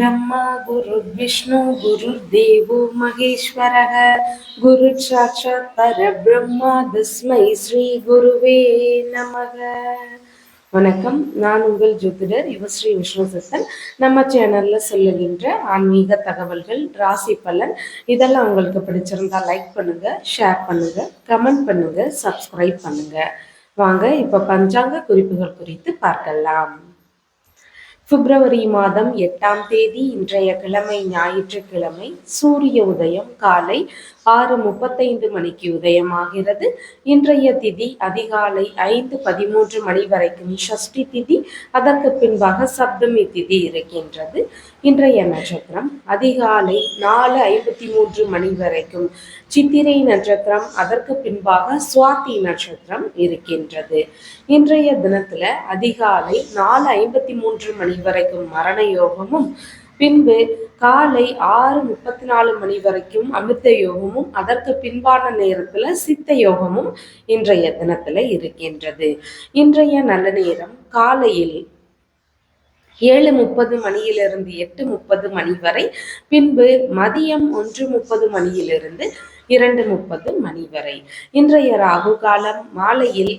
ब्रह्मा गुरुर्विष्णु गुरुर्देवो महेश्वरः गुरुसाक्षात् परब्रह्मा तस्मै ஸ்ரீ குருவே நமக வணக்கம் நான் உங்கள் ஜோதிடர் யுவஸ்ரீ விஷ்ணு சித்தன் நம்ம சேனல்ல சொல்லுகின்ற ஆன்மீக தகவல்கள் ராசி பலன் இதெல்லாம் உங்களுக்கு பிடிச்சிருந்தா லைக் பண்ணுங்க ஷேர் பண்ணுங்க கமெண்ட் பண்ணுங்க சப்ஸ்கிரைப் பண்ணுங்க வாங்க இப்ப பஞ்சாங்க குறிப்புகள் குறித்து பார்க்கலாம் பிப்ரவரி மாதம் எட்டாம் தேதி இன்றைய கிழமை ஞாயிற்றுக்கிழமை சூரிய உதயம் காலை ஆறு முப்பத்தைந்து மணிக்கு உதயமாகிறது. இன்றைய திதி அதிகாலை ஐந்து பதிமூன்று மணி வரைக்கும் ஷஷ்டி திதி. அதற்கு பின்பாக சப்தமி திதி இருக்கின்றது. இன்றைய நட்சத்திரம் அதிகாலை நாலு ஐம்பத்தி மூன்று மணி வரைக்கும் சித்திரை நட்சத்திரம். அதற்கு பின்பாக சுவாதி நட்சத்திரம் இருக்கின்றது. இன்றைய தினத்துல அதிகாலை நாலு ஐம்பத்தி மூன்று மணி வரைக்கும் மரண யோகமும் பின்பு காலை ஆறு முப்பத்தி நாலு மணி வரைக்கும் அமிர்த யோகமும் அதற்கு பின்பான நேரத்துல சித்த யோகமும் இன்றைய தினத்துல இருக்கின்றது. இன்றைய நல்ல நேரம் காலையில் ஏழு முப்பது மணியிலிருந்து எட்டு முப்பது மணி வரை பின்பு மதியம் ஒன்று முப்பது மணியிலிருந்து இரண்டு முப்பது மணி வரை. இன்றைய ராகு காலம் மாலையில்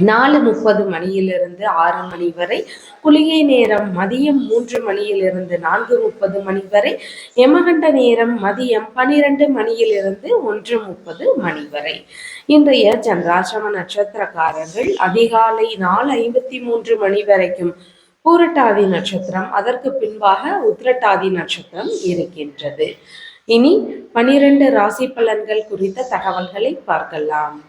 நாலு முப்பது மணியிலிருந்து ஆறு மணி வரை குளிகை நேரம் மதியம் மூன்று மணியிலிருந்து நான்கு முப்பது மணி வரை யமகண்ட நேரம் மதியம் பனிரெண்டு மணியிலிருந்து ஒன்று முப்பது மணி வரை. இன்றைய சந்திராசிரம நட்சத்திரக்காரர்கள் அதிகாலை நாலு ஐம்பத்தி மூன்று மணி வரைக்கும் பூரட்டாதி நட்சத்திரம் அதற்கு பின்பாக உத்திரட்டாதி நட்சத்திரம் இருக்கின்றது. இனி பனிரெண்டு ராசி பலன்கள் குறித்த தகவல்களை பார்க்கலாம்.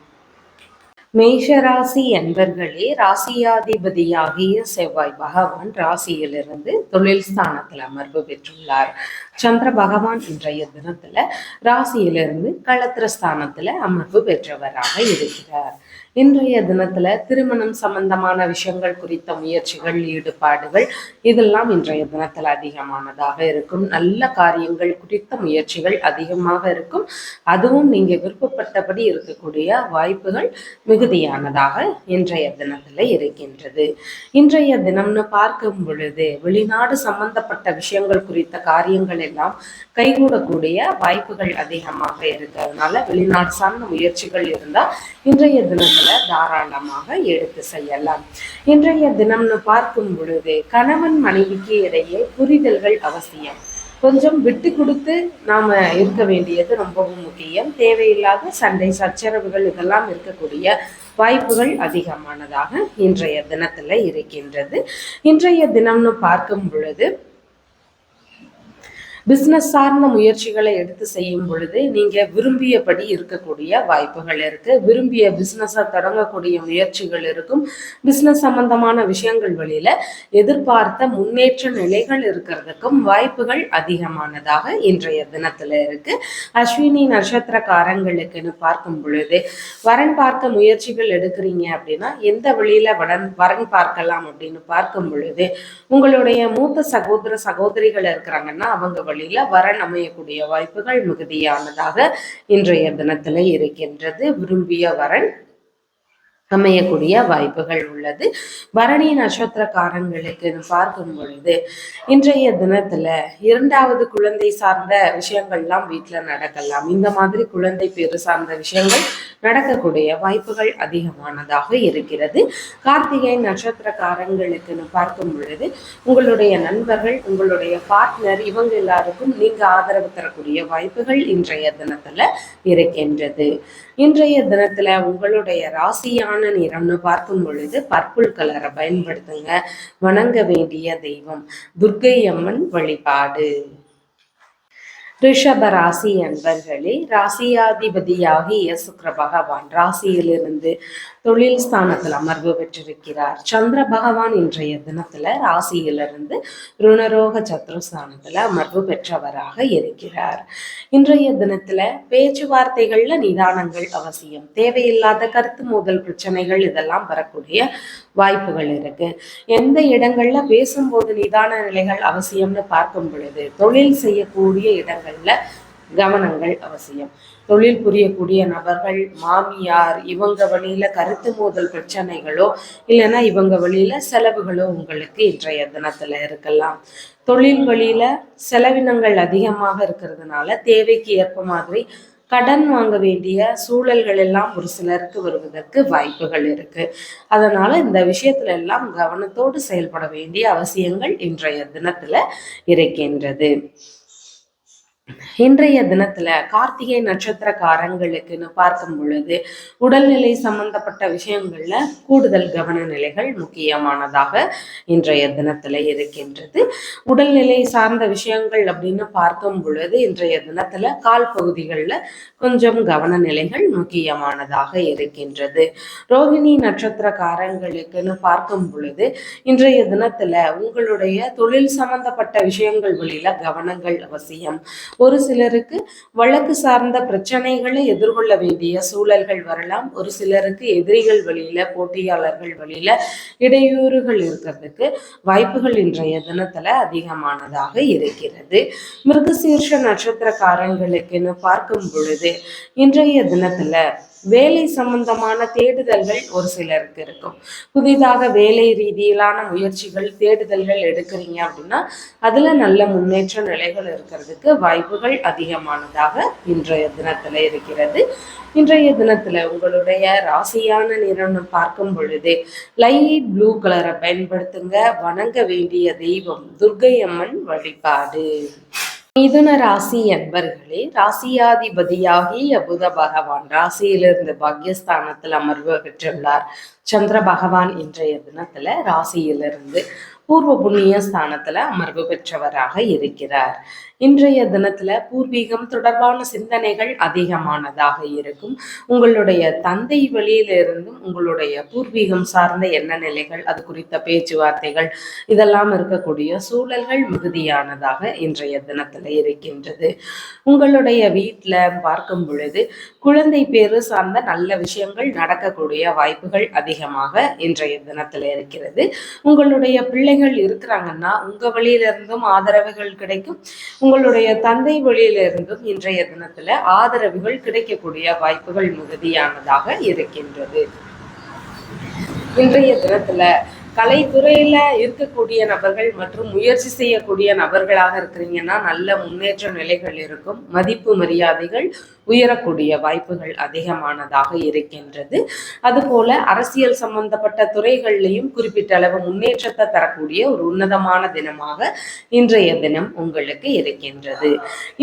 மேஷராசி என்பர்களே ராசியாதிபதியாகிய செவ்வாய் பகவான் ராசியிலிருந்து தொழில் ஸ்தானத்தில் அமர்வு பெற்றுள்ளார். சந்திர பகவான் இன்றைய தினத்துல ராசியிலிருந்து களத்திர ஸ்தானத்துல அமர்வு பெற்றவராக இருக்கிறார். இன்றைய தினத்துல திருமணம் சம்பந்தமான விஷயங்கள் குறித்த முயற்சிகள் ஈடுபாடுகள் இதெல்லாம் இன்றைய தினத்துல அதிகமானதாக இருக்கும். நல்ல காரியங்கள் குறித்த முயற்சிகள் அதிகமாக இருக்கும். அதுவும் நீங்க விருப்பப்பட்டபடி இருக்கக்கூடிய வாய்ப்புகள் மிகுதியானதாக இன்றைய தினத்துல இருக்கின்றது. இன்றைய தினம்னு பார்க்கும் பொழுது வெளிநாடு சம்பந்தப்பட்ட விஷயங்கள் குறித்த காரியங்கள் எல்லாம் கைகூடக்கூடிய வாய்ப்புகள் அதிகமாக இருக்கிறதுனால வெளிநாடு சார்ந்த முயற்சிகள் இருந்தால் இன்றைய தினம் தாராளமாக எடுத்து செய்யலாம். இன்றைய தினம்னு பார்க்கும் பொழுது கணவன் மனைவிக்கு இடையே புரிதல்கள் அவசியம். கொஞ்சம் விட்டு கொடுத்து நாம இருக்க வேண்டியது ரொம்பவும் முக்கியம். தேவையில்லாத சண்டை சச்சரவுகள் இதெல்லாம் இருக்கக்கூடிய வாய்ப்புகள் அதிகமானதாக இன்றைய தினத்துல இருக்கின்றது. இன்றைய தினம்னு பார்க்கும் பொழுது பிஸ்னஸ் சார்ந்த முயற்சிகளை எடுத்து செய்யும் பொழுது நீங்க விரும்பியபடி இருக்கக்கூடிய வாய்ப்புகள் இருக்கு. விரும்பிய பிஸ்னஸை தொடங்கக்கூடிய முயற்சிகள் இருக்கும். பிஸ்னஸ் சம்பந்தமான விஷயங்கள் வழியில எதிர்பார்த்த முன்னேற்ற நிலைகள் இருக்கிறதுக்கும் வாய்ப்புகள் அதிகமானதாக இன்றைய தினத்துல இருக்கு. அஸ்வினி நட்சத்திரக்காரங்களுக்குன்னு பார்க்கும் பொழுது வரன் பார்க்க முயற்சிகள் எடுக்கிறீங்க அப்படின்னா எந்த வழியில வரன் வரன் பார்க்கலாம் அப்படின்னு பார்க்கும் பொழுது உங்களுடைய மூத்த சகோதர சகோதரிகள் இருக்கிறாங்கன்னா அவங்க வழி வழியில வரன் அமையக்கூடிய வாய்ப்புகள் மிகுதியானதாக இன்றைய தினத்துல இருக்கின்றது. விரும்பிய வரன் அமையக்கூடிய வாய்ப்புகள் உள்ளது. பரணி நட்சத்திரக்காரங்களுக்கு பார்க்கும் பொழுது இன்றைய தினத்துல இரண்டாவது குழந்தை சார்ந்த விஷயங்கள்லாம் வீட்டுல நடக்கலாம். இந்த மாதிரி குழந்தை பேரு சார்ந்த விஷயங்கள் நடக்கக்கூடிய வாய்ப்புகள் அதிகமானதாக இருக்கிறது. கார்த்திகை நட்சத்திரக்காரங்களுக்குன்னு பார்க்கும் பொழுது உங்களுடைய நண்பர்கள் உங்களுடைய பார்ட்னர் இவங்க எல்லாருக்கும் நீங்க ஆதரவு தரக்கூடிய வாய்ப்புகள் இன்றைய தினத்துல இருக்கின்றது. இன்றைய தினத்துல உங்களுடைய ராசியான நிறம்னு பார்க்கும் பொழுது பர்பிள் கலரை பயன்படுத்துங்க. வணங்க வேண்டிய தெய்வம். துர்கை அம்மன் வழிபாடு. ரிஷப ராசி அன்பர்களே ராசியாதிபதியாகிய சுக்கர பகவான் ராசியிலிருந்து தொழில் ஸ்தானத்தில் அமர்வு பெற்றிருக்கிறார். சந்திர பகவான் இன்றைய தினத்துல ராசியிலிருந்து ருணரோக சத்ருஸ்தானத்துல அமர்வு பெற்றவராக இருக்கிறார். இன்றைய தினத்துல பேச்சுவார்த்தைகள்ல நிதானங்கள் அவசியம். தேவையில்லாத கருத்து மோதல் பிரச்சனைகள் இதெல்லாம் வரக்கூடிய வாய்ப்புகள் இருக்கு. எந்த இடங்கள்ல பேசும்போது நிதான நிலைகள் அவசியம்னு பார்க்கும் பொழுது தொழில் செய்யக்கூடிய இடங்கள்ல கவனங்கள் அவசியம். தொழில் புரியக்கூடிய நபர்கள் மாமியார் இவங்க வழியில கருத்து மோதல் பிரச்சனைகளோ இல்லைன்னா இவங்க வழியில செலவுகளோ உங்களுக்கு இன்றைய தினத்துல இருக்கலாம். தொழில் வழியில செலவினங்கள் அதிகமாக இருக்கிறதுனால தேவைக்கு ஏற்ப மாதிரி கடன் வாங்க வேண்டிய சூழல்கள் எல்லாம் ஒரு சிலருக்கு வருவதற்கு வாய்ப்புகள் இருக்கு. அதனால இந்த விஷயத்துல எல்லாம் கவனத்தோடு செயல்பட வேண்டிய அவசியங்கள் இன்றைய தினத்துல இருக்கின்றது. இன்றைய தினத்துல கார்த்திகை நட்சத்திரக்காரங்களுக்குன்னு பார்க்கும் பொழுது உடல்நிலை சம்பந்தப்பட்ட விஷயங்கள்ல கூடுதல் கவன நிலைகள் முக்கியமானதாக இன்றைய தினத்துல இருக்கின்றது. உடல்நிலை சார்ந்த விஷயங்கள் அப்படின்னு பார்க்கும் பொழுது இன்றைய தினத்துல கால் பகுதிகளில் கொஞ்சம் கவன நிலைகள் முக்கியமானதாக இருக்கின்றது. ரோகிணி நட்சத்திரக்காரங்களுக்குன்னு பார்க்கும் பொழுது இன்றைய தினத்துல உங்களுடைய தொழில் சம்பந்தப்பட்ட விஷயங்கள் வழியில கவனங்கள் அவசியம். ஒரு சிலருக்கு வழக்கு சார்ந்த பிரச்சனைகளை எதிர்கொள்ள வேண்டிய சூழல்கள் வரலாம். ஒரு சிலருக்கு எதிரிகள் வழியில போட்டியாளர்கள் வழியில இடையூறுகள் இருக்கிறதுக்கு வாய்ப்புகள் இன்றைய தினத்துல அதிகமானதாக இருக்கிறது. மிருகசீர்ஷ நட்சத்திரக்காரங்களுக்குன்னு பார்க்கும் பொழுது இன்றைய தினத்துல வேலை சம்பந்தமான தேடுதல்கள் ஒரு சிலருக்கு இருக்கும். புதிதாக வேலை ரீதியிலான முயற்சிகள் தேடுதல்கள் எடுக்கிறீங்க அப்படின்னா அதுல நல்ல முன்னேற்ற நிலைகள் இருக்கிறதுக்கு வாய்ப்புகள் அதிகமானதாக இன்றைய தினத்துல இருக்கிறது. இன்றைய தினத்துல உங்களுடைய ராசியான நிறம்னு பார்க்கும் பொழுது லைட் ப்ளூ கலரை பயன்படுத்துங்க. வணங்க வேண்டிய தெய்வம் துர்கை அம்மன் வழிபாடு. மிதுன ராசி என்பர்களே ராசியாதிபதியாகிய புத பகவான் ராசியிலிருந்து பாக்யஸ்தானத்தில் அமர்வு பெற்றுள்ளார். சந்திர பகவான் இன்றைய தினத்துல ராசியிலிருந்து பூர்வ புண்ணிய ஸ்தானத்துல அமர்வு பெற்றவராக இருக்கிறார். இன்றைய தினத்துல பூர்வீகம் தொடர்பான சிந்தனைகள் அதிகமானதாக இருக்கும். உங்களுடைய தந்தை வழியிலிருந்தும் உங்களுடைய பூர்வீகம் சார்ந்த என்ன நிலைகள் அது குறித்த பேச்சுவார்த்தைகள் இதெல்லாம் இருக்கக்கூடிய சூழல்கள் மிகுதியானதாக இன்றைய தினத்துல இருக்கின்றது. உங்களுடைய வீட்டுல பார்க்கும் பொழுது குழந்தை பேரு சார்ந்த நல்ல விஷயங்கள் நடக்கக்கூடிய வாய்ப்புகள் அதிகமாக இன்றைய தினத்துல இருக்கிறது. உங்களுடைய பிள்ளைகள் இருக்கிறாங்கன்னா உங்க வழியிலிருந்தும் ஆதரவுகள் கிடைக்கும். உங்களுடைய தந்தை வழியிலிருந்தும் இன்றைய தினத்துல ஆதரவுகள் கிடைக்கக்கூடிய வாய்ப்புகள் மிகுதியானதாக இருக்கின்றது. இன்றைய தினத்துல கலைத்துறையில இருக்கக்கூடிய நபர்கள் மற்றும் முயற்சி செய்யக்கூடிய நபர்களாக இருக்கிறீங்கன்னா நல்ல முன்னேற்ற நிலைகள் இருக்கும். மதிப்பு மரியாதைகள் உயரக்கூடிய வாய்ப்புகள் அதிகமானதாக இருக்கின்றது. அதுபோல அரசியல் சம்பந்தப்பட்ட துறைகள்லையும் குறிப்பிட்ட அளவு முன்னேற்றத்தை தரக்கூடிய ஒரு உன்னதமான தினமாக இன்றைய தினம் உங்களுக்கு இருக்கின்றது.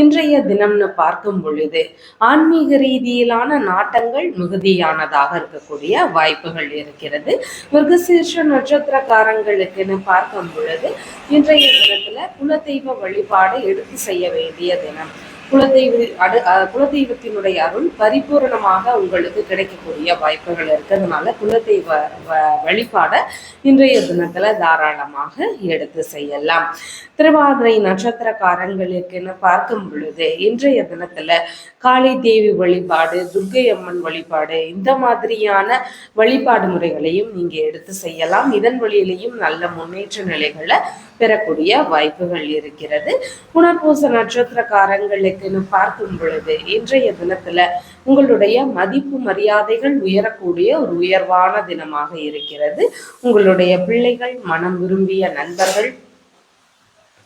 இன்றைய தினம்னு பார்க்கும் பொழுது ஆன்மீக ரீதியிலான நாட்டங்கள் மிகுதியானதாக இருக்கக்கூடிய வாய்ப்புகள் இருக்கிறது. மிருகசீர்ஷ நட்சத்திரக்காரங்களுக்குன்னு பார்க்கும் பொழுது இன்றைய தினத்துல குலதெய்வ வழிபாடு எடுத்து செய்ய வேண்டிய தினம். குலதெய்வ அடு குலதெய்வத்தினுடைய அருள் பரிபூரணமாக உங்களுக்கு கிடைக்கக்கூடிய வாய்ப்புகள் இருக்கிறதுனால குலதெய்வ வழிபாட இன்றைய தினத்துல தாராளமாக எடுத்து செய்யலாம். திருவாதிரை நட்சத்திரக்காரங்களுக்குன்னு பார்க்கும் பொழுது இன்றைய தினத்துல காளி தேவி வழிபாடு துர்கை அம்மன் வழிபாடு இந்த மாதிரியான வழிபாடு முறைகளையும் நீங்க எடுத்து செய்யலாம். இதன் வழியிலையும் நல்ல முன்னேற்ற நிலைகளை பெறக்கூடிய வாய்ப்புகள் இருக்கிறது. புனர்பூச நட்சத்திரக்காரங்களுக்குன்னு பார்க்கும் பொழுது இன்றைய தினத்துல உங்களுடைய மதிப்பு மரியாதைகள் உயரக்கூடிய ஒரு உயர்வான தினமாக இருக்கிறது. உங்களுடைய பிள்ளைகள் மனம் விரும்பிய நண்பர்கள்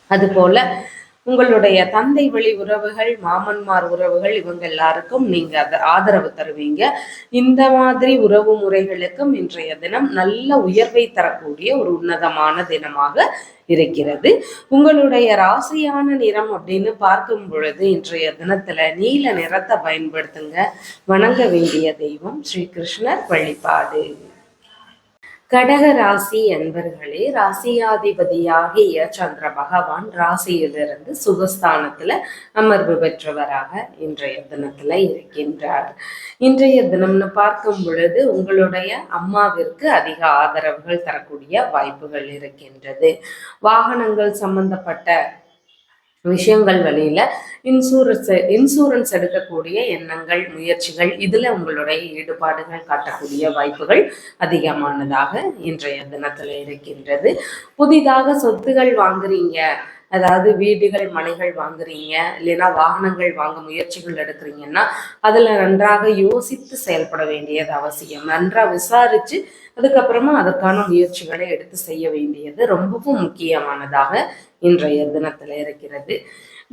அதுபோல உங்களுடைய தந்தை வழி உறவுகள் மாமன்மார் உறவுகள் இவங்க எல்லாருக்கும் நீங்க அதை ஆதரவு தருவீங்க. இந்த மாதிரி உறவு முறைகளுக்கும் இன்றைய தினம் நல்ல உயர்வை தரக்கூடிய ஒரு உன்னதமான தினமாக இருக்கிறது. உங்களுடைய ராசியான நிறம் அப்படின்னு பார்க்கும் பொழுது இன்றைய தினத்துல நீல நிறத்தை பயன்படுத்துங்க. வணங்க வேண்டிய தெய்வம் ஸ்ரீ கிருஷ்ணர் வழிபாடு. கடக ராசி என்பர்களே ராசியாதிபதியாகிய சந்திர பகவான் ராசியிலிருந்து சுகஸ்தானத்துல அமர்வு பெற்றவராக இன்றைய தினத்துல இருக்கின்றார். இன்றைய தினம்னு பார்க்கும் பொழுது உங்களுடைய அம்மாவிற்கு அதிக ஆதரவுகள் தரக்கூடிய வாய்ப்புகள் இருக்கின்றது. வாகனங்கள் சம்பந்தப்பட்ட விஷயங்கள் வழியில இன்சூரன்ஸ் இன்சூரன்ஸ் எடுக்கக்கூடிய எண்ணங்கள் முயற்சிகள் இதுல உங்களுடைய ஈடுபாடுகள் காட்டக்கூடிய வாய்ப்புகள் அதிகமானதாக இன்றைய தினத்துல இருக்கின்றது. புதிதாக சொத்துகள் வாங்குறீங்க அதாவது வீடுகள் மனைகள் வாங்குறீங்க இல்லைன்னா வாகனங்கள் வாங்க முயற்சிகள் எடுக்கிறீங்கன்னா அதுல நன்றாக யோசித்து செயல்பட வேண்டியது அவசியம். நன்றா விசாரிச்சு அதுக்கப்புறமா அதற்கான முயற்சிகளை எடுத்து செய்ய வேண்டியது ரொம்பவும் முக்கியமானதாக இன்றைய தினத்துல இருக்கிறது.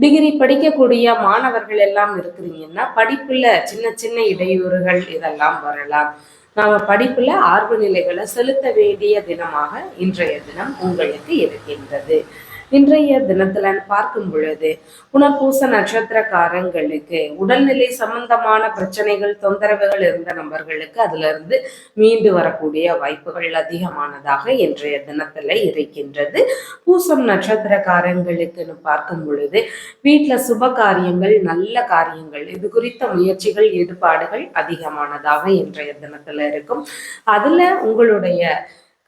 டிகிரி படிக்கக்கூடிய மாணவர்கள் எல்லாம் இருக்கிறீங்கன்னா படிப்புல சின்ன சின்ன இடையூறுகள் இதெல்லாம் வரலாம். நாம படிப்புல ஆர்வ நிலைகளை செலுத்த வேண்டிய தினமாக இன்றைய தினம் உங்களுக்கு இருக்கின்றது. இன்றைய தினத்துல பார்க்கும் பொழுது புனர்பூச நட்சத்திரக்காரங்களுக்கு உடல்நிலை சம்பந்தமான பிரச்சனைகள் தொந்தரவுகள் இருந்த நபர்களுக்கு அதுல இருந்து மீண்டு வரக்கூடிய வாய்ப்புகள் அதிகமானதாக இன்றைய தினத்துல இருக்கின்றது. பூசம் நட்சத்திரக்காரங்களுக்குன்னு பார்க்கும் பொழுது வீட்டுல சுப காரியங்கள் நல்ல காரியங்கள் இது குறித்த முயற்சிகள் ஈடுபாடுகள் அதிகமானதாக இன்றைய தினத்துல இருக்கும். அதுல உங்களுடைய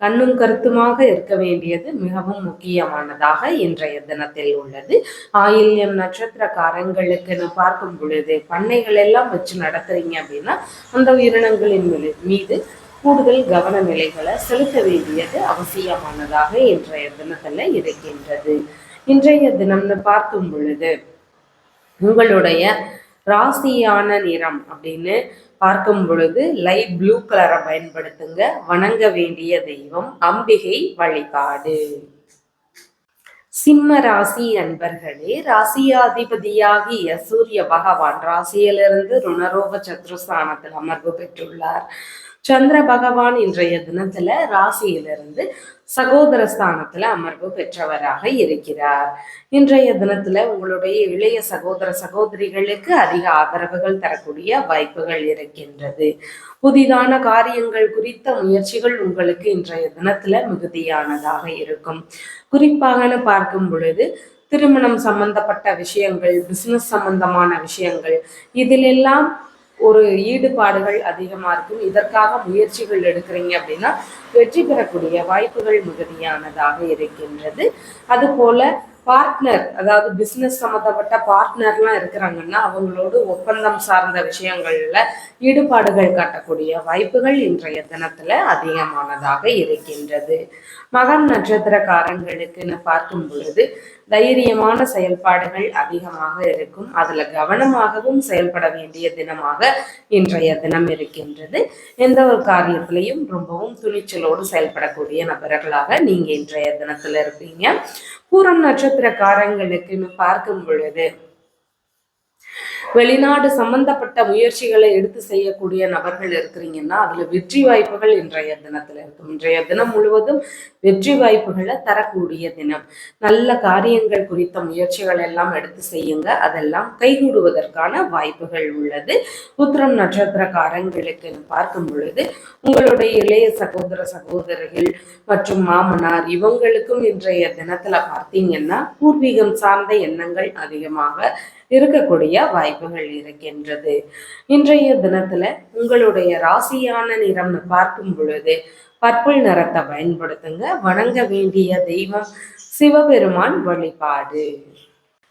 கண்ணும் கருத்துமாக இருக்க வேண்டியது மிகவும் முக்கியமானதாக இன்றைய தினத்தில் உள்ளது. ஆயில்யம் நட்சத்திரக்காரங்களுக்குன்னு பார்க்கும் பொழுது பண்ணைகள் எல்லாம் வச்சு நடத்துறீங்க அப்படின்னா அந்த உயிரினங்களின் மீது கூடுதல் கவன நிலைகளை செலுத்த வேண்டியது அவசியமானதாக இன்றைய தினத்துல இருக்கின்றது. இன்றைய தினம்னு பார்க்கும் பொழுது உங்களுடைய ராசியான நிறம் அப்படின்னு பார்க்கும் பொழுது லைட் ப்ளூ கலரை பயன்படுத்துங்க. வணங்க வேண்டிய தெய்வம் அம்பிகை வழிபாடு. சிம்ம ராசி அன்பர்களே ராசியாதிபதியாகிய சூரிய பகவான் ராசியிலிருந்து ருணரோக சத்ருஸ்தானத்தில் அமர்வு பெற்றுள்ளார். சந்திர பகவான் இன்றைய தினத்துல ராசியிலிருந்து சகோதர ஸ்தானத்துல அமர்வு பெற்றவராக இருக்கிறார். இன்றைய தினத்துல உங்களுடைய இளைய சகோதர சகோதரிகளுக்கு அதிக ஆதரவுகள் தரக்கூடிய வாய்ப்புகள் இருக்கின்றது. புதிதான காரியங்கள் குறித்த முயற்சிகள் உங்களுக்கு இன்றைய தினத்துல மிகுதியானதாக இருக்கும். குறிப்பாக பார்க்கும் பொழுது திருமணம் சம்பந்தப்பட்ட விஷயங்கள் பிசினஸ் சம்பந்தமான விஷயங்கள் இதிலெல்லாம் ஒரு ஈடுபாடுகள் அதிகமாக இருக்கும். இதற்காக முயற்சிகள் எடுக்கிறீங்க அப்படின்னா வெற்றி பெறக்கூடிய வாய்ப்புகள் மிகுதியானதாக இருக்கின்றது. அதுபோல் பார்ட்னர் அதாவது பிஸ்னஸ் சம்மந்தப்பட்ட பார்ட்னர்லாம் இருக்கிறாங்கன்னா அவங்களோடு ஒப்பந்தம் சார்ந்த விஷயங்களில் ஈடுபாடுகள் காட்டக்கூடிய வாய்ப்புகள் இன்றைய தினத்தில் அதிகமானதாக இருக்கின்றது. மகம் நட்சத்திரக்காரங்களுக்குன்னு பார்க்கும் பொழுது தைரியமான செயல்பாடுகள் அதிகமாக இருக்கும். அதுல கவனமாகவும் செயல்பட வேண்டிய தினமாக இன்றைய தினம் இருக்கின்றது. எந்த ஒரு காரியத்திலையும் ரொம்பவும் துணிச்சலோடு செயல்படக்கூடிய நபர்களாக நீங்க இன்றைய தினத்துல இருப்பீங்க. பூரம் நட்சத்திரக்காரங்களுக்குன்னு பார்க்கும் பொழுது வெளிநாடு சம்பந்தப்பட்ட முயற்சிகளை எடுத்து செய்யக்கூடிய நபர்கள் இருக்கிறீங்கன்னா அதுல வெற்றி வாய்ப்புகள் இன்றைய தினத்துல இருக்கும். இன்றைய தினம் முழுவதும் வெற்றி வாய்ப்புகளை தரக்கூடிய தினம். நல்ல காரியங்கள் குறித்த முயற்சிகள் எல்லாம் எடுத்து செய்யுங்க. அதெல்லாம் கைகூடுவதற்கான வாய்ப்புகள் உள்ளது. உத்திரம் நட்சத்திரக்காரங்களுக்கு பார்க்கும் பொழுது உங்களுடைய இளைய சகோதர சகோதரிகள் மற்றும் மாமனார் இவங்களுக்கும் இன்றைய தினத்துல பார்த்தீங்கன்னா பூர்வீகம் சார்ந்த எண்ணங்கள் அதிகமாக இருக்கக்கூடிய வாய்ப்புகள் இருக்கின்றது. இன்றைய தினத்துல உங்களுடைய ராசியான நிறம்னு பார்க்கும் பொழுது பற்புள் நிறத்தை பயன்படுத்துங்க. வணங்க வேண்டிய தெய்வம் சிவபெருமான் வழிபாடு.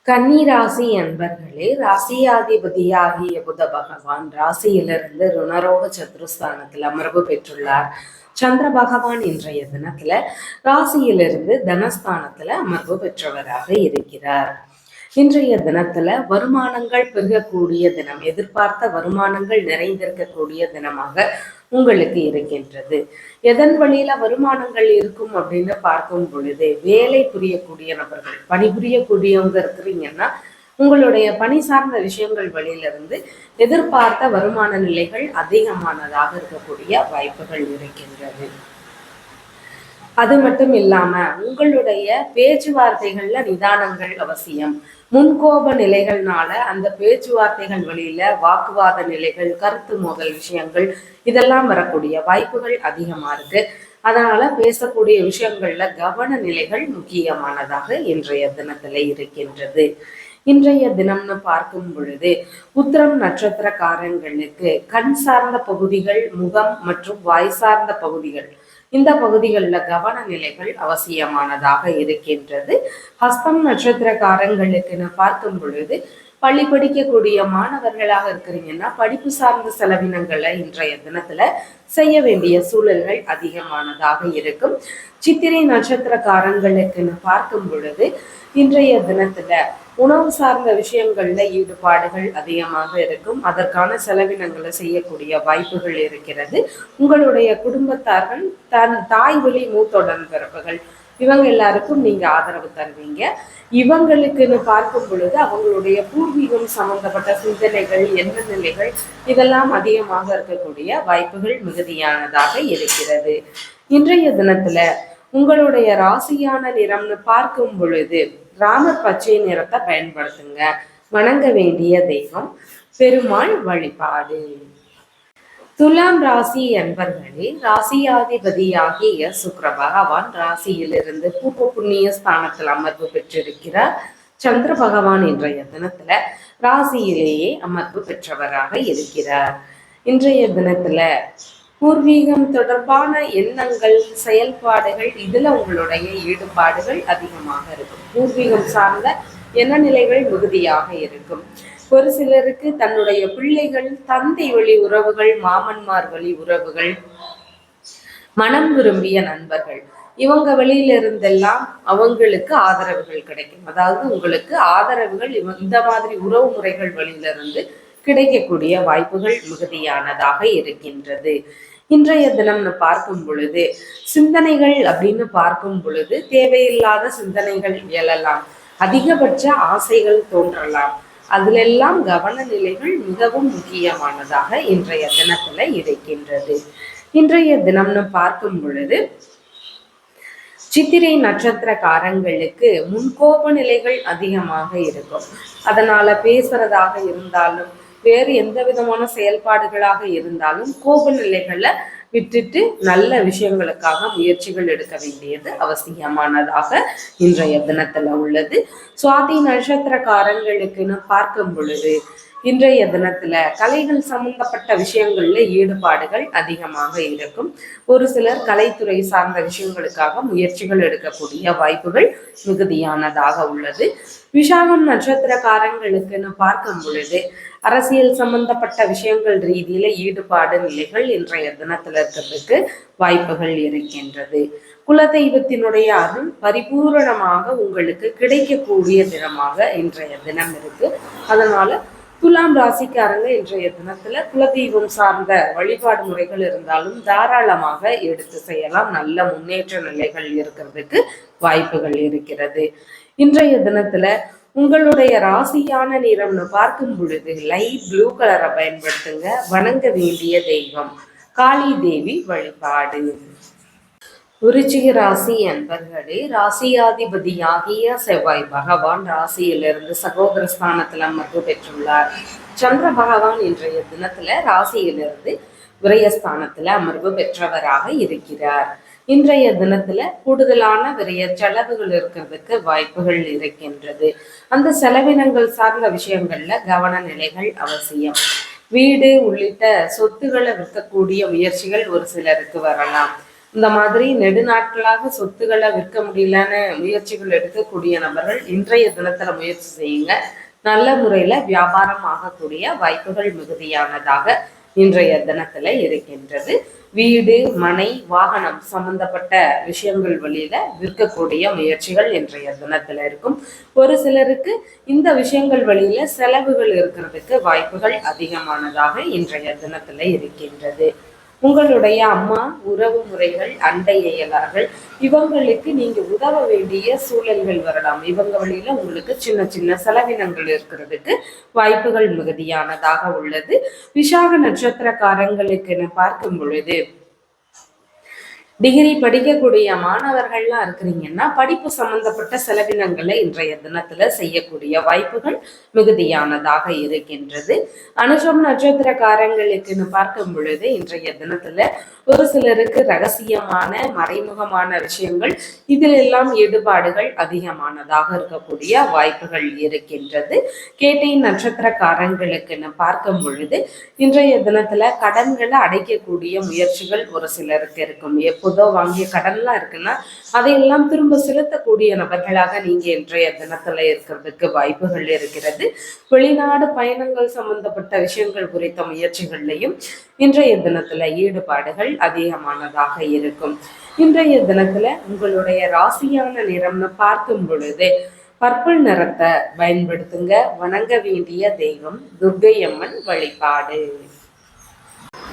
கன்னிராசி அன்பர்களே ராசியாதிபதியாகிய புத பகவான் ராசியிலிருந்து ருணரோக சத்ருஸ்தானத்தில் அமர்வு பெற்றுள்ளார். சந்திர பகவான் இன்றைய தினத்துல ராசியிலிருந்து தனஸ்தானத்துல அமர்வு பெற்றவராக இருக்கிறார். இன்றைய தினத்துல வருமானங்கள் பெருகக்கூடிய தினம் எதிர்பார்த்த வருமானங்கள் நிறைந்திருக்கக்கூடிய தினமாக உங்களுக்கு இருக்கின்றது. எதன் வழியில வருமானங்கள் இருக்கும் அப்படின்னு பார்க்கும் பொழுது வேலை புரியக்கூடிய நபர்கள் பணிபுரியக்கூடியவங்க இருக்கிறீங்கன்னா உங்களுடைய பணி சார்ந்த விஷயங்கள் வழியிலிருந்து எதிர்பார்த்த வருமான நிலைகள் அதிகமானதாக இருக்கக்கூடிய வாய்ப்புகள் இருக்கின்றது. அது மட்டும் இல்லாம உங்களுடைய பேச்சுவார்த்தைகள்ல நிதானங்கள் அவசியம். முன்கோப நிலைகள்னால அந்த பேச்சுவார்த்தைகள் வழியில வாக்குவாத நிலைகள் கருத்து மோதல் விஷயங்கள் இதெல்லாம் வரக்கூடிய வாய்ப்புகள் அதிகமா இருக்கு. அதனால பேசக்கூடிய விஷயங்கள்ல கவன நிலைகள் முக்கியமானதாக இன்றைய தினத்துல இருக்கின்றது. இன்றைய தினம்னு பார்க்கும் பொழுது உத்திரம் நட்சத்திரக்காரங்களுக்கு கண் சார்ந்த பகுதிகள் முகம் மற்றும் வாய் சார்ந்த பகுதிகள் இந்த பகுதிகளில் கவன நிலைகள் அவசியமானதாக இருக்கின்றது. ஹஸ்தம் நட்சத்திரக்காரங்களுக்குன்னு பார்க்கும் பொழுது பள்ளி படிக்கக்கூடிய மாணவர்களாக இருக்கிறீங்கன்னா படிப்பு சார்ந்த செலவினங்களை இன்றைய தினத்துல செய்ய வேண்டிய சூழல்கள் அதிகமானதாக இருக்கும். சித்திரை நட்சத்திரக்காரங்களுக்குன்னு பார்க்கும் பொழுது இன்றைய தினத்துல உணவு சார்ந்த விஷயங்கள்ல ஈடுபாடுகள் அதிகமாக இருக்கும். அதற்கான செலவினங்களை செய்யக்கூடிய வாய்ப்புகள் இருக்கிறது. உங்களுடைய குடும்பத்தார்கள் தன் தாய் வழி மூத்தொடன் பிறப்புகள் இவங்க எல்லாருக்கும் நீங்க ஆதரவு தருவீங்க. இவங்களுக்குன்னு பார்க்கும் பொழுது அவங்களுடைய பூர்வீகம் சம்பந்தப்பட்ட சிந்தனைகள் எண்ண நிலைகள் இதெல்லாம் அதிகமாக இருக்கக்கூடிய வாய்ப்புகள் மிகுதியானதாக இருக்கிறது. இன்றைய தினத்துல உங்களுடைய ராசியான நிறம்னு பார்க்கும் பொழுது ராமர் பச்சை நிறத்தை பயன்படுத்துங்க. வணங்க வேண்டிய தெய்வம் பெருமாள் வழிபாடு. துலாம் ராசி என்பர்களே ராசியாதிபதியாகிய சுக்கர பகவான் ராசியிலிருந்து பூர்வ புண்ணிய ஸ்தானத்தில் அமர்வு பெற்றிருக்கிறார். சந்திர பகவான் இன்றைய தினத்துல ராசியிலேயே அமர்வு பெற்றவராக இருக்கிறார். இன்றைய தினத்துல பூர்வீகம் தொடர்பான எண்ணங்கள் செயல்பாடுகள் இதுல உங்களுடைய ஈடுபாடுகள் அதிகமாக இருக்கும். பூர்வீகம் சார்ந்த எண்ண நிலைகள் மிகுதியாக இருக்கும். ஒரு சிலருக்கு தன்னுடைய பிள்ளைகள் தந்தை வழி உறவுகள் மாமன்மார் வழி உறவுகள் மனம் விரும்பிய நண்பர்கள். இவங்க வெளியில இருந்தெல்லாம் அவங்களுக்கு ஆதரவுகள் கிடைக்கும். அதாவது உங்களுக்கு ஆதரவுகள் இந்த மாதிரி உறவு முறைகள் வழியில இருந்து கிடைக்கக்கூடிய வாய்ப்புகள் மிகுதியானதாக இருக்கின்றது. இன்றைய தினம்னு பார்க்கும் பொழுது சிந்தனைகள் அப்படின்னு பார்க்கும் பொழுது தேவையில்லாத சிந்தனைகள் எழலாம். அதிகபட்ச ஆசைகள் தோன்றலாம். அதிலெல்லாம் கவன நிலைகள் மிகவும் முக்கியமானதாக இன்றைய தினத்துல இருக்கின்றது. இன்றைய தினம்னு பார்க்கும் பொழுது சித்திரை நட்சத்திரக்காரங்களுக்கு முன்கோப நிலைகள் அதிகமாக இருக்கும். அதனால பேசுறதாக இருந்தாலும் வேறு எந்த விதமான செயல்பாடுகளாக இருந்தாலும் கோப நிலைகளை விட்டுட்டு நல்ல விஷயங்களுக்காக முயற்சிகள் எடுக்க வேண்டியது அவசியமானதாக இன்றைய தினத்துல உள்ளது. சுவாதி நட்சத்திரக்காரங்களுக்குன்னு பார்க்கும் பொழுது இன்றைய தினத்துல கலைகள் சம்பந்தப்பட்ட விஷயங்கள்ல ஈடுபாடுகள் அதிகமாக இருக்கும். ஒரு சிலர் கலைத்துறை சார்ந்த விஷயங்களுக்காக முயற்சிகள் எடுக்கக்கூடிய வாய்ப்புகள் மிகுதியானதாக உள்ளது. விஷாகம் நட்சத்திரக்காரங்களுக்குன்னு பார்க்கும் பொழுது அரசியல் சம்பந்தப்பட்ட விஷயங்கள் ரீதியில ஈடுபாடு நிலைகள் இன்றைய தினத்துல இருக்கிறதுக்கு வாய்ப்புகள் இருக்கின்றது. குலதெய்வத்தினுடைய அருள் பரிபூரணமாக உங்களுக்கு கிடைக்கக்கூடிய தினமாக இன்றைய தினம் இருக்கு. அதனால துலாம் ராசிக்காரங்க இன்றைய தினத்துல குலதெய்வம் சார்ந்த வழிபாடு முறைகள் இருந்தாலும் தாராளமாக எடுத்து செய்யலாம். நல்ல முன்னேற்ற நிலைகள் இருக்கிறதுக்கு வாய்ப்புகள் இருக்கிறது. இன்றைய தினத்துல உங்களுடைய ராசியான நிறம்னு பார்க்கும் பொழுது லைட் ப்ளூ கலரை பயன்படுத்துங்க. வணங்க வேண்டிய தெய்வம். காளி தேவி வழிபாடு. விருச்சிக ராசி என்பர்களே ராசியாதிபதியாகிய செவ்வாய் பகவான் ராசியிலிருந்து சகோதர ஸ்தானத்தில் அமர்வு பெற்றுள்ளார். சந்திர பகவான் இன்றைய தினத்துல ராசியிலிருந்து விரயஸ்தானத்துல அமர்வு பெற்றவராக இருக்கிறார். இன்றைய தினத்துல கூடுதலான விரைய செலவுகள் இருக்கிறதுக்கு வாய்ப்புகள் இருக்கின்றது. அந்த செலவினங்கள் சார்ந்த விஷயங்கள்ல கவன நிலைகள் அவசியம். வீடு உள்ளிட்ட சொத்துக்களை விற்கக்கூடிய முயற்சிகள் ஒரு சிலருக்கு வரலாம். இந்த மாதிரி நெடுநாட்களாக சொத்துக்களை விற்க முடியலன்னு முயற்சிகள் எடுக்கக்கூடிய நபர்கள் இன்றைய தினத்துல முயற்சி செய்யுங்க. நல்ல முறையில வியாபாரம் ஆகக்கூடிய வாய்ப்புகள் மிகுதியானதாக இன்றைய தினத்துல இருக்கின்றது. வீடு மனை வாகனம் சம்பந்தப்பட்ட விஷயங்கள் வழியில விற்கக்கூடிய முயற்சிகள் இன்றைய தினத்துல இருக்கும். ஒரு சிலருக்கு இந்த விஷயங்கள் வழியில செலவுகள் இருக்கிறதுக்கு வாய்ப்புகள் அதிகமானதாக இன்றைய தினத்துல இருக்கின்றது. உங்களுடைய அம்மா உறவு முறைகள் அண்டை இயலார்கள் இவங்களுக்கு நீங்க உதவ வேண்டிய சூழல்கள் வரலாம். இவங்க வழியில உங்களுக்கு சின்ன சின்ன செலவினங்கள் இருக்கிறதுக்கு வாய்ப்புகள் மிகுதியானதாக உள்ளது. விசாக நட்சத்திரக்காரங்களுக்கு பார்க்கும் பொழுது டிகிரி படிக்கக்கூடிய மாணவர்கள்லாம் இருக்கிறீங்கன்னா படிப்பு சம்பந்தப்பட்ட செலவினங்களை இன்றைய தினத்துல செய்யக்கூடிய வாய்ப்புகள் மிகுதியானதாக இருக்கின்றது. அனுஷம் நட்சத்திரக்காரங்களுக்குன்னு பார்க்கும் பொழுது இன்றைய தினத்துல ஒரு சிலருக்கு ரகசியமான மறைமுகமான விஷயங்கள் இதில் எல்லாம் ஈடுபாடுகள் அதிகமானதாக இருக்கக்கூடிய வாய்ப்புகள் இருக்கின்றது. கேட்டை நட்சத்திரக்காரங்களுக்குன்னு பார்க்கும் பொழுது இன்றைய தினத்துல கடன்களை அடைக்கக்கூடிய முயற்சிகள் ஒரு சிலருக்கு இருக்கும். எப்போ கொடுத்தோ வாங்கிய கடன்லாம் இருக்குன்னா அதையெல்லாம் திரும்ப செலுத்தக்கூடிய நபர்களாக நீங்க இன்றைய தினத்துல இருக்கிறதுக்கு வாய்ப்புகள் இருக்கிறது. வெளிநாடு பயணங்கள் சம்பந்தப்பட்ட விஷயங்கள் குறித்த முயற்சிகள்லையும் இன்றைய தினத்துல ஈடுபாடுகள் அதிகமானதாக இருக்கும். இன்றைய தினத்துல உங்களுடைய ராசியான நிறம்னு பார்க்கும் பொழுது பர்பிள் நிறத்தை பயன்படுத்துங்க. வணங்க வேண்டிய தெய்வம் துர்கை அம்மன் வழிபாடு.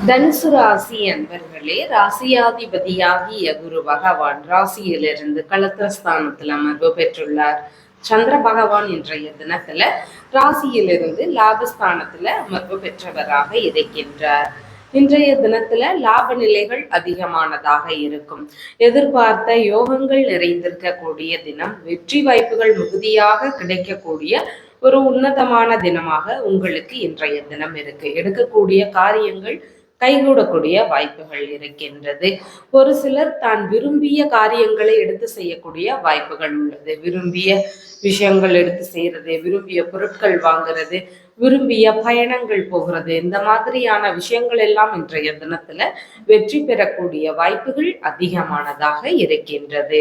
தனுசு ராசி அன்பர்களே ராசியாதிபதியாகிய குரு பகவான் ராசியிலிருந்து கலத்திரஸ்தானத்தில் அமர்வு பெற்றுள்ளார். சந்திர பகவான் இன்றைய தினத்துல ராசியிலிருந்து லாபஸ்தானத்துல அமர்வு பெற்றவராக இருக்கின்றார். இன்றைய தினத்துல லாப நிலைகள் அதிகமானதாக இருக்கும். எதிர்பார்த்த யோகங்கள் நிறைந்திருக்கக்கூடிய தினம் வெற்றி வாய்ப்புகள் மிகுதியாக கிடைக்கக்கூடிய ஒரு உன்னதமான தினமாக உங்களுக்கு இன்றைய தினம் இருக்கு. எடுக்கக்கூடிய காரியங்கள் கைகூடக்கூடிய வாய்ப்புகள் இருக்கின்றது. ஒரு சிலர் தான் விரும்பிய காரியங்களை எடுத்து செய்யக்கூடிய வாய்ப்புகள் உள்ளது. விரும்பிய விஷயங்கள் எடுத்து செய்யறது விரும்பிய பொருட்கள் வாங்குறது விரும்பிய பயணங்கள் போகிறது இந்த மாதிரியான விஷயங்கள் எல்லாம் இன்றைய தினத்துல வெற்றி பெறக்கூடிய வாய்ப்புகள் அதிகமானதாக இருக்கின்றது.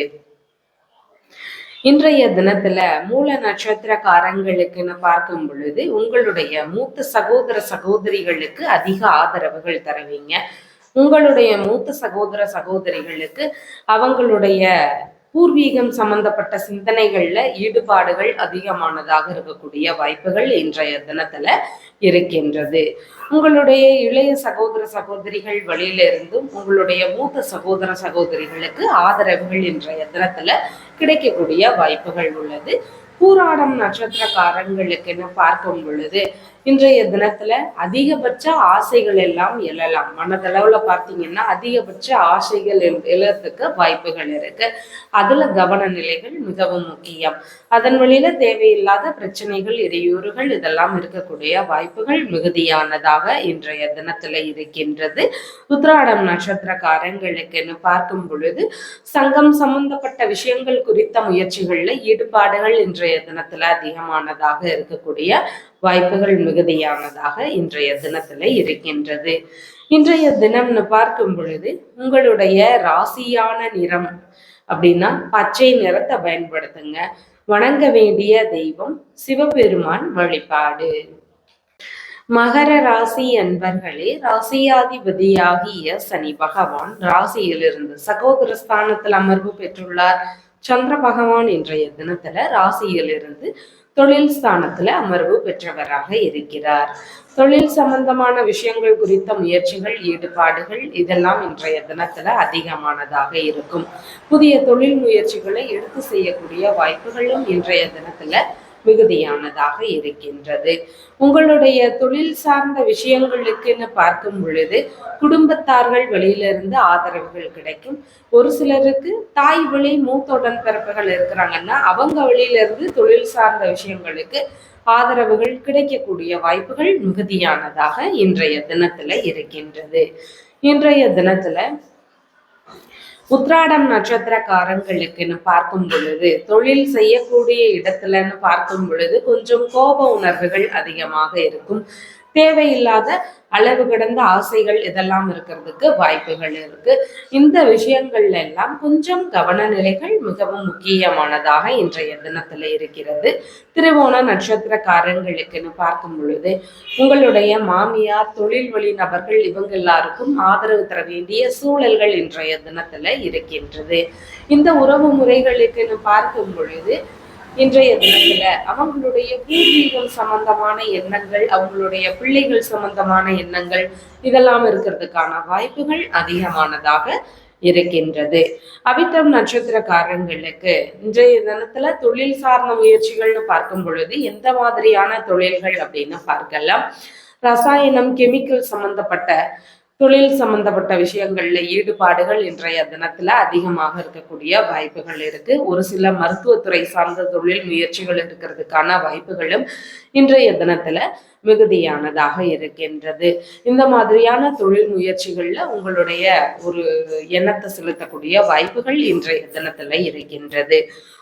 இன்றைய தினத்துல மூல நட்சத்திரக்காரங்களுக்குன்னு பார்க்கும் பொழுது உங்களுடைய மூத்த சகோதர சகோதரிகளுக்கு அதிக ஆதரவுகள் தருவீங்க. உங்களுடைய மூத்த சகோதர சகோதரிகளுக்கு அவங்களுடைய பூர்வீகம் சம்பந்தப்பட்ட சிந்தனைகள்ல ஈடுபாடுகள் அதிகமானதாக இருக்கக்கூடிய வாய்ப்புகள் இன்றைய தினத்துல இருக்கின்றது. உங்களுடைய இளைய சகோதர சகோதரிகள் வழியில இருந்தும் உங்களுடைய மூத்த சகோதர சகோதரிகளுக்கு ஆதரவுகள் இன்றைய தினத்துல கிடைக்கக்கூடிய வாய்ப்புகள் உள்ளது. பூராடம் நட்சத்திரக்காரங்களுக்குன்னு பார்க்கும் பொழுது இன்றைய தினத்துல அதிகபட்ச ஆசைகள் எல்லாம் எழலாம். மனதளவுல பார்த்தீங்கன்னா அதிகபட்ச ஆசைகள் எழறதுக்கு வாய்ப்புகள் இருக்கு. அதுல கவன நிலைகள் மிகவும் முக்கியம். அதன் வழியில தேவையில்லாத பிரச்சனைகள் இடையூறுகள் இதெல்லாம் இருக்கக்கூடிய வாய்ப்புகள் மிகுதியானதாக இன்றைய தினத்துல இருக்கின்றது. உத்ராடம் நட்சத்திரக்காரங்களுக்குன்னு பார்க்கும் பொழுது சங்கம் சம்பந்தப்பட்ட விஷயங்கள் குறித்த முயற்சிகள்ல ஈடுபாடுகள் இன்றைய தினத்துல அதிகமானதாக இருக்கக்கூடிய வாய்ப்புகள் மிகுதியானதாக இன்றைய தினத்துல இருக்கின்றது. இன்றைய தினம்னு பார்க்கும் பொழுது உங்களுடைய ராசியான நிறம் அப்படின்னா பச்சை நிறத்தை பயன்படுத்துங்க. வணங்க வேண்டிய தெய்வம் சிவபெருமான் வழிபாடு. மகர ராசி அன்பர்களே ராசியாதிபதியாகிய சனி பகவான் ராசியிலிருந்து சகோதர ஸ்தானத்தில் அமர்வு பெற்றுள்ளார். சந்திர பகவான் இன்றைய தினத்துல ராசியிலிருந்து தொழில் ஸ்தானத்துல அமர்வு பெற்றவராக இருக்கிறார். தொழில் சம்பந்தமான விஷயங்கள் குறித்த முயற்சிகள் ஈடுபாடுகள் இதெல்லாம் இன்றைய தினத்துல அதிகமானதாக இருக்கும். புதிய தொழில் முயற்சிகளை எடுத்து செய்யக்கூடிய வாய்ப்புகளும் இன்றைய தினத்துல மிகுதியானதாக இருக்கின்றது. உங்களுடைய தொழில் சார்ந்த விஷயங்களுக்குன்னு பார்க்கும் பொழுது குடும்பத்தார்கள் வெளியிலிருந்து ஆதரவுகள் கிடைக்கும். ஒரு சிலருக்கு தாய் வழி மூத்தோடன் பிறப்புகள் இருக்கிறாங்கன்னா அவங்க வெளியிலிருந்து தொழில் சார்ந்த விஷயங்களுக்கு ஆதரவுகள் கிடைக்கக்கூடிய வாய்ப்புகள் மிகுதியானதாக இன்றைய தினத்துல இருக்கின்றது. இன்றைய தினத்துல உத்ராடம் நட்சத்திரக்காரங்களுக்குன்னு பார்க்கும் பொழுது தொழில் செய்யக்கூடிய இடத்துலன்னு பார்க்கும் பொழுது கொஞ்சம் கோப உணர்வுகள் அதிகமாக இருக்கும். தேவையில்லாத அளவு கடந்த ஆசைகள் இதெல்லாம் இருக்கிறதுக்கு வாய்ப்புகள் இருக்கு. இந்த விஷயங்கள்ல எல்லாம் கொஞ்சம் கவன நிலைகள் மிகவும் முக்கியமானதாக இன்றைய தினத்துல இருக்கிறது. திருவோண நட்சத்திரக்காரங்களுக்குன்னு பார்க்கும் பொழுது உங்களுடைய மாமியார் தொழில் வழி நபர்கள் இவங்க எல்லாருக்கும் ஆதரவு தர வேண்டிய சூழல்கள் இன்றைய தினத்துல இருக்கின்றது. இந்த உறவு முறைகளுக்குன்னு பார்க்கும் பொழுது இன்றைய தினத்துல அவங்களுடைய பூர்வீகம் சம்பந்தமான எண்ணங்கள் அவங்களுடைய பிள்ளைகள் சம்பந்தமான எண்ணங்கள் இதெல்லாம் இருக்கிறதுக்கான வாய்ப்புகள் அதிகமானதாக இருக்கின்றது. அவிட்டம் நட்சத்திரக்காரங்களுக்கு இன்றைய தினத்துல தொழில் சார்ந்த முயற்சிகள்னு பார்க்கும் பொழுது எந்த மாதிரியான தொழில்கள் அப்படின்னு பார்க்கலாம். ரசாயனம் கெமிக்கல் சம்பந்தப்பட்ட தொழில் சம்பந்தப்பட்ட விஷயங்கள்ல ஈடுபாடுகள் இன்றைய தினத்துல அதிகமாக இருக்கக்கூடிய வாய்ப்புகள் இருக்கு. ஒரு சில மருத்துவத்துறை சார்ந்த தொழில் முயற்சிகள் இருக்கிறதுக்கான வாய்ப்புகளும் இன்றைய தினத்துல மிகுதியானதாக இருக்கின்றது. இந்த மாதிரியான தொழில் முயற்சிகள்ல உங்களுடைய ஒரு எண்ணத்தை செலுத்தக்கூடிய வாய்ப்புகள் இன்றைய தினத்துல இருக்கின்றது.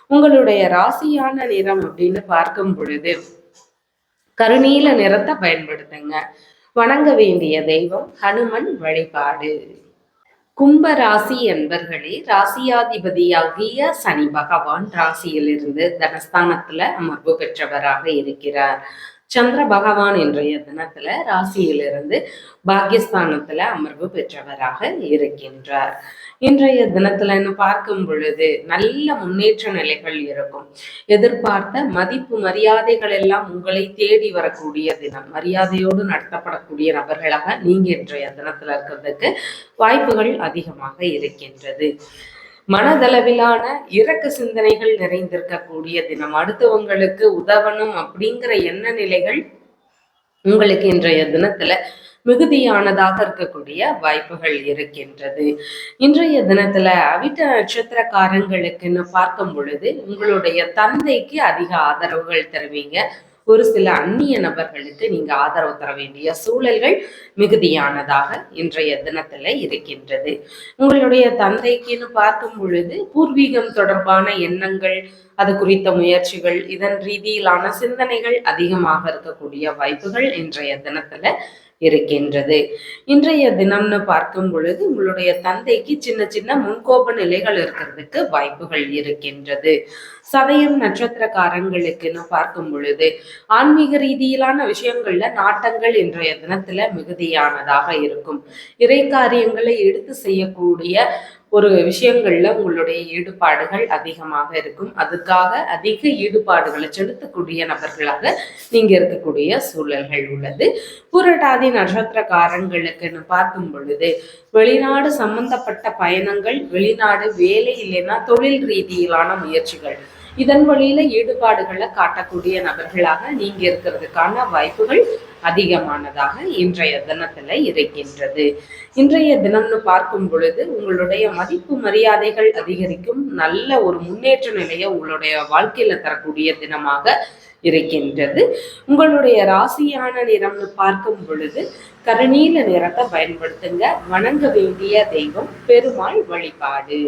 உங்களுடைய ராசியான நிறம் அப்படின்னு பார்க்கும் பொழுது கருநீல நிறத்தை பயன்படுத்துங்க. வணங்க வேண்டிய தெய்வம் ஹனுமன் வழிபாடு. கும்ப ராசி என்பர்களே ராசியாதிபதியாகிய சனி பகவான் ராசியிலிருந்து தனஸ்தானத்துல அமர்வு பெற்றவராக இருக்கிறார். சந்திர பகவான் இன்றைய தினத்துல ராசியிலிருந்து பாகிஸ்தானத்துல அமர்வு பெற்றவராக இருக்கின்றார். இன்றைய தினத்துல பார்க்கும் பொழுது நல்ல முன்னேற்ற நிலைகள் இருக்கும். எதிர்பார்த்த மதிப்பு மரியாதைகள் எல்லாம் உங்களை தேடி வரக்கூடிய தினம். மரியாதையோடு நடத்தப்படக்கூடிய நபர்களாக நீங்க இன்றைய தினத்துல இருக்கிறதுக்கு வாய்ப்புகள் அதிகமாக இருக்கின்றது. மனதளவிலான இறக்க சிந்தனைகள் நிறைந்திருக்கக்கூடிய தினம். அடுத்தவங்களுக்கு உதவணும் அப்படிங்கிற எண்ண நிலைகள் உங்களுக்கு இன்றைய தினத்துல மிகுதியானதாக இருக்கக்கூடிய வாய்ப்புகள் இருக்கின்றது. இன்றைய தினத்துல அவிட்ட நட்சத்திரக்காரங்களுக்குன்னு பார்க்கும் பொழுது உங்களுடைய தந்தைக்கு அதிக ஆதரவுகள் தருவீங்க. ஒரு சில அந்நிய நபர்களுக்கு நீங்க ஆதரவு தர வேண்டிய சூழல்கள் மிகுதியானதாக இன்றைய தினத்துல இருக்கின்றது. உங்களுடைய தந்தைக்குன்னு பார்க்கும் பொழுது பூர்வீகம் தொடர்பான எண்ணங்கள் அது குறித்த முயற்சிகள் இதன் ரீதியிலான சிந்தனைகள் அதிகமாக இருக்கக்கூடிய வாய்ப்புகள் இன்றைய தினத்துல இருக்கின்றது. இன்றைய தினம்னு பார்க்கும் பொழுது உங்களுடைய தந்தைக்கு சின்ன சின்ன முன்கோப நிலைகள் இருக்கிறதுக்கு வாய்ப்புகள் இருக்கின்றது. சதயம் நட்சத்திரக்காரங்களுக்குன்னு பார்க்கும் பொழுது ஆன்மீக ரீதியிலான விஷயங்கள்ல நாட்டங்கள் இன்றைய தினத்துல மிகுதியானதாக இருக்கும். இறை காரியங்களை எடுத்து செய்யக்கூடிய ஒரு விஷயங்கள்ல உங்களுடைய ஈடுபாடுகள் அதிகமாக இருக்கும். அதுக்காக அதிக ஈடுபாடுகளை செலுத்தக்கூடிய நபர்களாக நீங்க இருக்கக்கூடிய சூழல்கள் உள்ளது. புரட்டாதி நட்சத்திரக்காரங்களுக்குன்னு பார்க்கும் பொழுது வெளிநாடு சம்பந்தப்பட்ட பயணங்கள் வெளிநாடு வேலை இல்லைன்னா தொழில் ரீதியிலான முயற்சிகள் இதன் வழியில ஈடுபாடுகளை காட்டக்கூடிய நபர்களாக நீங்க இருக்கிறதுக்கான வாய்ப்புகள் அதிகமானதாக இன்றைய தினத்துல இருக்கின்றது. இன்றைய தினம்னு பார்க்கும் பொழுது உங்களுடைய மதிப்பு மரியாதைகள் அதிகரிக்கும். நல்ல ஒரு முன்னேற்ற நிலையை உங்களுடைய வாழ்க்கையில தரக்கூடிய தினமாக இருக்கின்றது. உங்களுடைய ராசியான நிறம்னு பார்க்கும் பொழுது கருநீல நிறத்தை பயன்படுத்துங்க. வணங்க வேண்டிய தெய்வம் பெருமாள் வழிபாடு.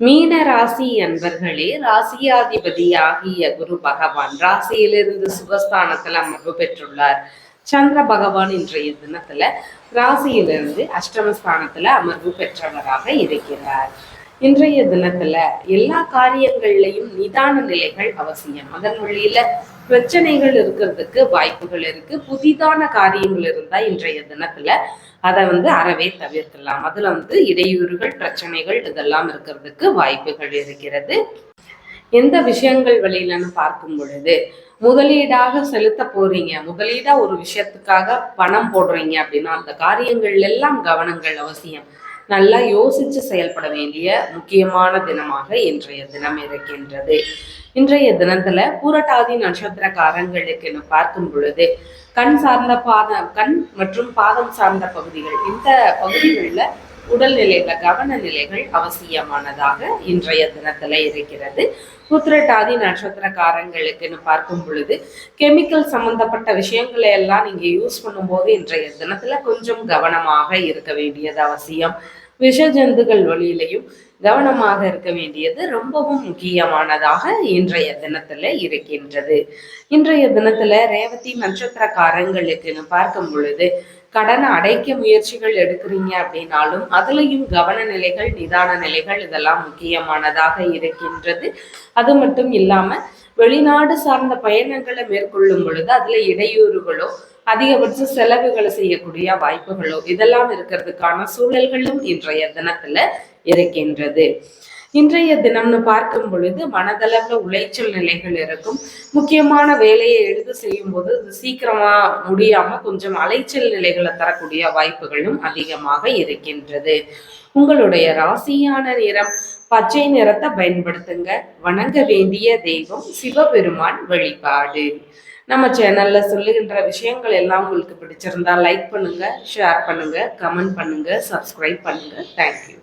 மீன ராசி அன்பர்களே ராசியாதிபதி ஆகிய குரு பகவான் ராசியிலிருந்து சுகஸ்தானத்துல அமர்வு பெற்றுள்ளார். சந்திர பகவான் இன்றைய தினத்துல ராசியிலிருந்து அஷ்டமஸ்தானத்துல அமர்வு பெற்றவராக இருக்கிறார். இன்றைய தினத்துல எல்லா காரியங்கள்லையும் நிதான நிலைகள் அவசியம். அதன் வழியில பிரச்சனைகள் இருக்கிறதுக்கு வாய்ப்புகள் இருக்கு. புதிதான காரியங்கள் இருந்தா இன்றைய தினத்துல அதை வந்து அறவே தவிர்க்கலாம். அதுல வந்து இடையூறுகள் பிரச்சனைகள் இதெல்லாம் இருக்கிறதுக்கு வாய்ப்புகள் இருக்கிறது. எந்த விஷயங்கள் வழியிலன்னு பார்க்கும் பொழுது முதலீடாக செலுத்த போறீங்க. முதலீடா ஒரு விஷயத்துக்காக பணம் போடுறீங்க அப்படின்னா அந்த காரியங்கள் எல்லாம் கவனங்கள் அவசியம். நல்லா யோசிச்சு செயல்பட வேண்டிய முக்கியமான தினமாக இன்றைய தினம் இருக்கின்றது. இன்றைய தினத்துல பூரட்டாதி நட்சத்திரக்காரங்களுக்கு பார்க்கும் பொழுது கண் சார்ந்த பாதம் கண் மற்றும் பாதம் சார்ந்த பகுதிகள் இந்த பகுதிகளில் உடல்நிலையில கவன நிலைகள் அவசியமானதாக இன்றைய தினத்துல இருக்கிறது. புத்திரட்டாதி நட்சத்திரக்காரங்களுக்குன்னு பார்க்கும் பொழுது கெமிக்கல் சம்பந்தப்பட்ட விஷயங்களை எல்லாம் நீங்க யூஸ் பண்ணும்போது இன்றைய தினத்துல கொஞ்சம் கவனமாக இருக்க வேண்டியது அவசியம். விஷ ஜந்துகள் வழியிலையும் கவனமாக இருக்க வேண்டியது ரொம்பவும் முக்கியமானதாக இன்றைய தினத்துல இருக்கின்றது. இன்றைய தினத்துல ரேவதி நட்சத்திரக்காரங்களுக்குன்னு பார்க்கும் பொழுது கடனை அடைக்க முயற்சிகள் எடுக்கிறீங்க அப்படின்னாலும் அதுலயும் கவன நிலைகள் நிதான நிலைகள் இதெல்லாம் முக்கியமானதாக இருக்கின்றது. அது மட்டும் இல்லாம வெளிநாடு சார்ந்த பயணங்களை மேற்கொள்ளும் பொழுது அதுல இடையூறுகளோ அதிகபட்ச செலவுகளை செய்யக்கூடிய வாய்ப்புகளோ இதெல்லாம் இருக்கிறதுக்கான சூழல்களும் இன்றைய தினத்துல இருக்கின்றது. இன்றைய தினம்னு பார்க்கும் பொழுது மனதளவுல உளைச்சல் நிலைகள் இருக்கும். முக்கியமான வேலையை எழுத செய்யும் போது சீக்கிரமா முடியாம கொஞ்சம் அலைச்சல் நிலைகளை தரக்கூடிய வாய்ப்புகளும் அதிகமாக இருக்கின்றது. உங்களுடைய ராசியான நிறம் பச்சை நிறத்தை பயன்படுத்துங்க. வணங்க வேண்டிய தெய்வம் சிவபெருமான் வழிபாடு. நம்ம சேனல்ல சொல்லுகின்ற விஷயங்கள் எல்லாம் உங்களுக்கு பிடிச்சிருந்தா லைக் பண்ணுங்க ஷேர் பண்ணுங்க கமெண்ட் பண்ணுங்க சப்ஸ்கிரைப் பண்ணுங்க. தேங்க்யூ